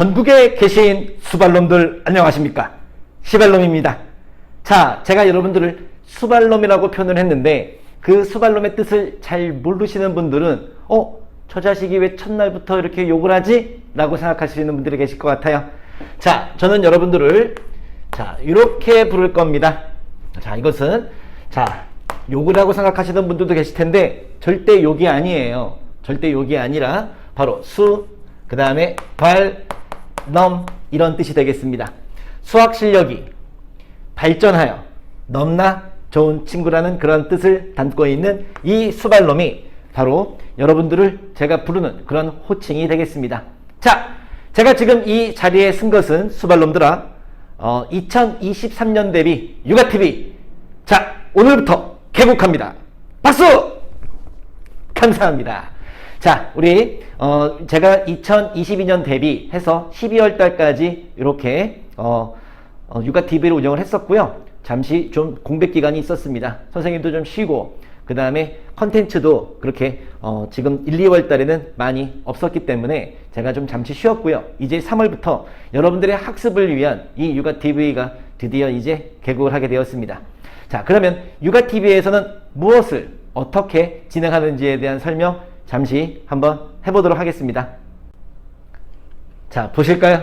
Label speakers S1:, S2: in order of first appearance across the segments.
S1: 전국에 계신 수발놈들 안녕하십니까? 시발놈입니다. 자, 제가 여러분들을 수발놈이라고 표현을 했는데 그 수발놈의 뜻을 잘 모르시는 분들은 어? 저 자식이 왜 첫날부터 이렇게 욕을 하지? 라고 생각하시는 분들이 계실 것 같아요. 자, 저는 여러분들을 자, 이렇게 부를 겁니다. 자, 이것은 자, 욕을 하고 생각하시는 분들도 계실 텐데 절대 욕이 아니에요. 절대 욕이 아니라 바로 수, 그 다음에 발, 넘 이런 뜻이 되겠습니다. 수학 실력이 발전하여 넘나 좋은 친구라는 그런 뜻을 담고 있는 이 수발놈이 바로 여러분들을 제가 부르는 그런 호칭이 되겠습니다. 자, 제가 지금 이 자리에 쓴 것은 수발놈들아, 어, 2023년 대비 육아TV. 자, 오늘부터 개국합니다. 박수! 감사합니다. 자, 우리 어, 제가 2022년 대비해서 12월 달까지 이렇게 어, 어, 육아 TV를 운영을 했었고요. 잠시 좀 공백 기간이 있었습니다. 선생님도 좀 쉬고 그 다음에 컨텐츠도 그렇게 어, 지금 1, 2월 달에는 많이 없었기 때문에 제가 좀 잠시 쉬었고요. 이제 3월부터 여러분들의 학습을 위한 이 육아 TV가 드디어 이제 개국을 하게 되었습니다. 자, 그러면 육아 TV에서는 무엇을 어떻게 진행하는지에 대한 설명 잠시 한번 해보도록 하겠습니다. 자, 보실까요?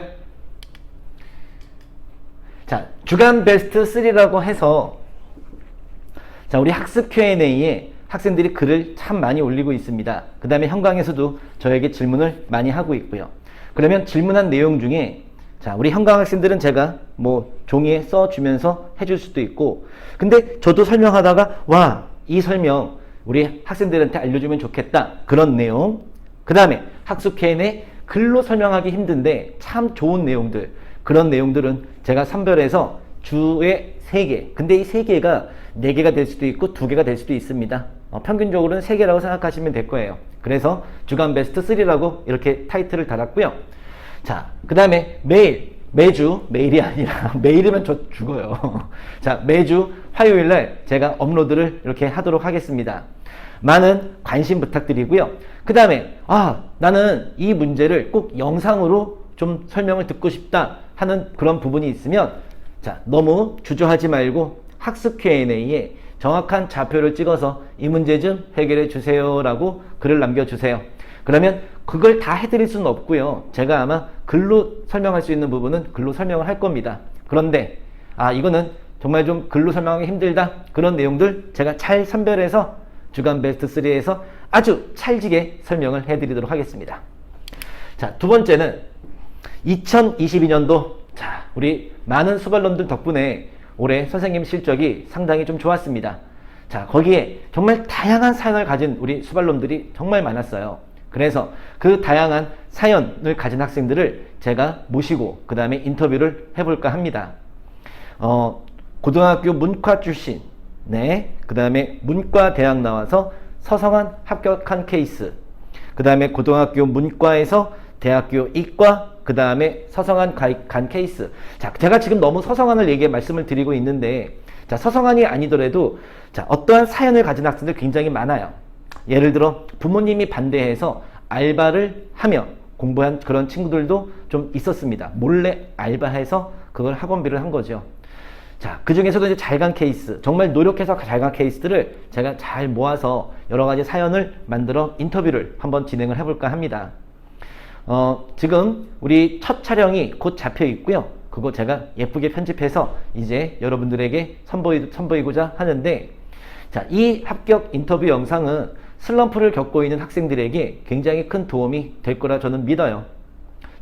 S1: 자, 주간 베스트 3라고 해서 자, 우리 학습 Q&A에 학생들이 글을 참 많이 올리고 있습니다. 그 다음에 현강에서도 저에게 질문을 많이 하고 있고요. 그러면 질문한 내용 중에 자, 우리 현강 학생들은 제가 뭐 종이에 써주면서 해줄 수도 있고, 근데 저도 설명하다가, 와, 이 설명 우리 학생들한테 알려주면 좋겠다. 그런 내용. 그 다음에 학습 K&A 글로 설명하기 힘든데 참 좋은 내용들. 그런 내용들은 제가 선별해서 주에 3개. 근데 이 3개가 4개가 될 수도 있고 2개가 될 수도 있습니다. 어, 평균적으로는 3개라고 생각하시면 될 거예요. 그래서 주간 베스트 3라고 이렇게 타이틀을 달았고요. 자, 그 다음에 매일, 매주, 매일이 아니라, 매일이면 저 죽어요. 자, 매주 화요일 날 제가 업로드를 이렇게 하도록 하겠습니다. 많은 관심 부탁드리고요. 그 다음에, 아, 나는 이 문제를 꼭 영상으로 좀 설명을 듣고 싶다 하는 그런 부분이 있으면, 자, 너무 주저하지 말고 학습 Q&A에 정확한 좌표를 찍어서 이 문제 좀 해결해 주세요라고 글을 남겨주세요. 그러면 그걸 다 해드릴 수는 없고요. 제가 아마 글로 설명할 수 있는 부분은 글로 설명을 할 겁니다. 그런데 아 이거는 정말 좀 글로 설명하기 힘들다 그런 내용들 제가 잘 선별해서 주간 베스트 3에서 아주 찰지게 설명을 해드리도록 하겠습니다. 자, 두 번째는 2022년도 자, 우리 많은 수발놈들 덕분에 올해 선생님 실적이 상당히 좀 좋았습니다. 자, 거기에 정말 다양한 사연을 가진 우리 수발놈들이 정말 많았어요. 그래서 그 다양한 사연을 가진 학생들을 제가 모시고 그 다음에 인터뷰를 해볼까 합니다. 어, 고등학교 문과 출신, 네, 그 다음에 문과 대학 나와서 서성한 합격한 케이스, 그 다음에 고등학교 문과에서 대학교 이과, 그 다음에 서성한 간 케이스. 자, 제가 지금 너무 서성한을 얘기해 말씀을 드리고 있는데, 자, 서성한이 아니더라도, 자, 어떠한 사연을 가진 학생들 굉장히 많아요. 예를 들어, 부모님이 반대해서 알바를 하며 공부한 그런 친구들도 좀 있었습니다. 몰래 알바해서 그걸 학원비를 한 거죠. 자, 그 중에서도 이제 잘 간 케이스, 정말 노력해서 잘 간 케이스들을 제가 잘 모아서 여러 가지 사연을 만들어 인터뷰를 한번 진행을 해볼까 합니다. 어, 지금 우리 첫 촬영이 곧 잡혀 있고요. 그거 제가 예쁘게 편집해서 이제 여러분들에게 선보이, 선보이고자 하는데, 자, 이 합격 인터뷰 영상은 슬럼프를 겪고 있는 학생들에게 굉장히 큰 도움이 될 거라 저는 믿어요.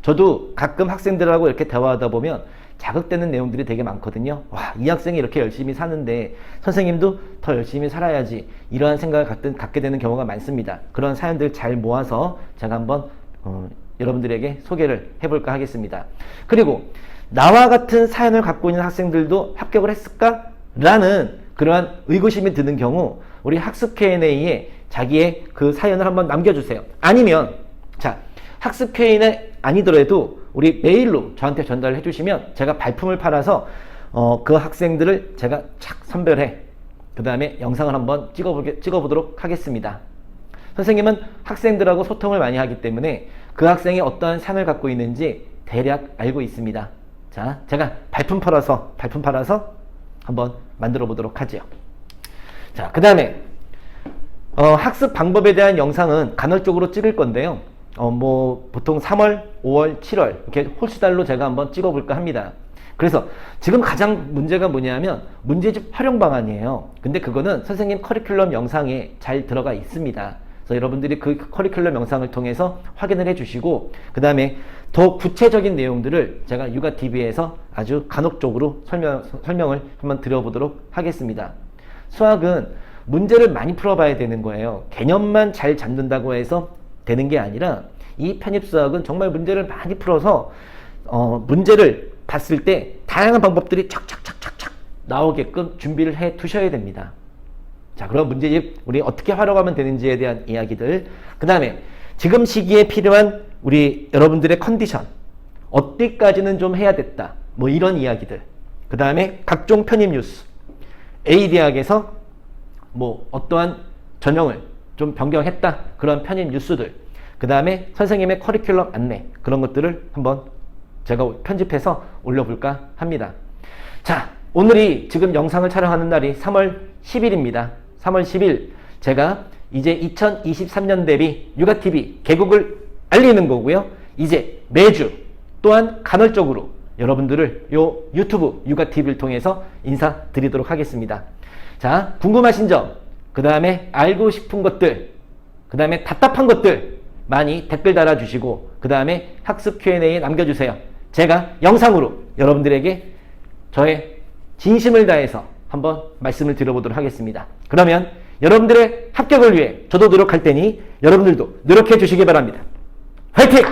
S1: 저도 가끔 학생들하고 이렇게 대화하다 보면 자극되는 내용들이 되게 많거든요. 와, 이 학생이 이렇게 열심히 사는데 선생님도 더 열심히 살아야지. 이러한 생각을 갖게 되는 경우가 많습니다. 그런 사연들 잘 모아서 제가 한번 어, 여러분들에게 소개를 해볼까 하겠습니다. 그리고 나와 같은 사연을 갖고 있는 학생들도 합격을 했을까? 라는 그러한 의구심이 드는 경우 우리 학습 Q&A에 자기의 그 사연을 한번 남겨주세요. 아니면 자 학습 Q&A 아니더라도 우리 메일로 저한테 전달을 해주시면 제가 발품을 팔아서 어, 그 학생들을 제가 착 선별해 그 다음에 영상을 한번 찍어보게, 찍어보도록 하겠습니다. 선생님은 학생들하고 소통을 많이 하기 때문에 그 학생이 어떠한 삶을 갖고 있는지 대략 알고 있습니다. 자, 제가 발품 팔아서, 발품 팔아서 한번 만들어 보도록 하죠. 자, 그 다음에, 어, 학습 방법에 대한 영상은 간헐적으로 찍을 건데요. 어, 뭐, 보통 3월, 5월, 7월, 이렇게 홀수달로 제가 한번 찍어볼까 합니다. 그래서 지금 가장 문제가 뭐냐면 문제집 활용 방안이에요. 근데 그거는 선생님 커리큘럼 영상에 잘 들어가 있습니다. 그래서 여러분들이 그 커리큘럼 영상을 통해서 확인을 해주시고 그 다음에 더 구체적인 내용들을 제가 육아TV에서 아주 간혹적으로 설명, 설명을 한번 드려보도록 하겠습니다. 수학은 문제를 많이 풀어봐야 되는 거예요. 개념만 잘 잡는다고 해서 되는 게 아니라 이 편입수학은 정말 문제를 많이 풀어서 어, 문제를 봤을 때 다양한 방법들이 착착착착착 나오게끔 준비를 해 두셔야 됩니다. 자, 그럼 문제집 우리 어떻게 활용하면 되는지에 대한 이야기들. 그 다음에 지금 시기에 필요한 우리 여러분들의 컨디션. 어디까지는 좀 해야 됐다. 뭐 이런 이야기들. 그 다음에 각종 편입 뉴스. A대학에서 뭐 어떠한 전형을 좀 변경했다. 그런 편입 뉴스들. 그 다음에 선생님의 커리큘럼 안내. 그런 것들을 한번 제가 편집해서 올려볼까 합니다. 자, 오늘이 지금 영상을 촬영하는 날이 3월 10일입니다. 3월 10일 제가 이제 2023년 대비 육아TV 개국을 알리는 거고요. 이제 매주 또한 간헐적으로 여러분들을 요 유튜브 육아TV를 통해서 인사드리도록 하겠습니다. 자, 궁금하신 점, 그 다음에 알고 싶은 것들, 그 다음에 답답한 것들 많이 댓글 달아주시고 그 다음에 학습 Q&A에 남겨주세요. 제가 영상으로 여러분들에게 저의 진심을 다해서 한번 말씀을 드려보도록 하겠습니다. 그러면 여러분들의 합격을 위해 저도 노력할 테니 여러분들도 노력해 주시기 바랍니다. 화이팅!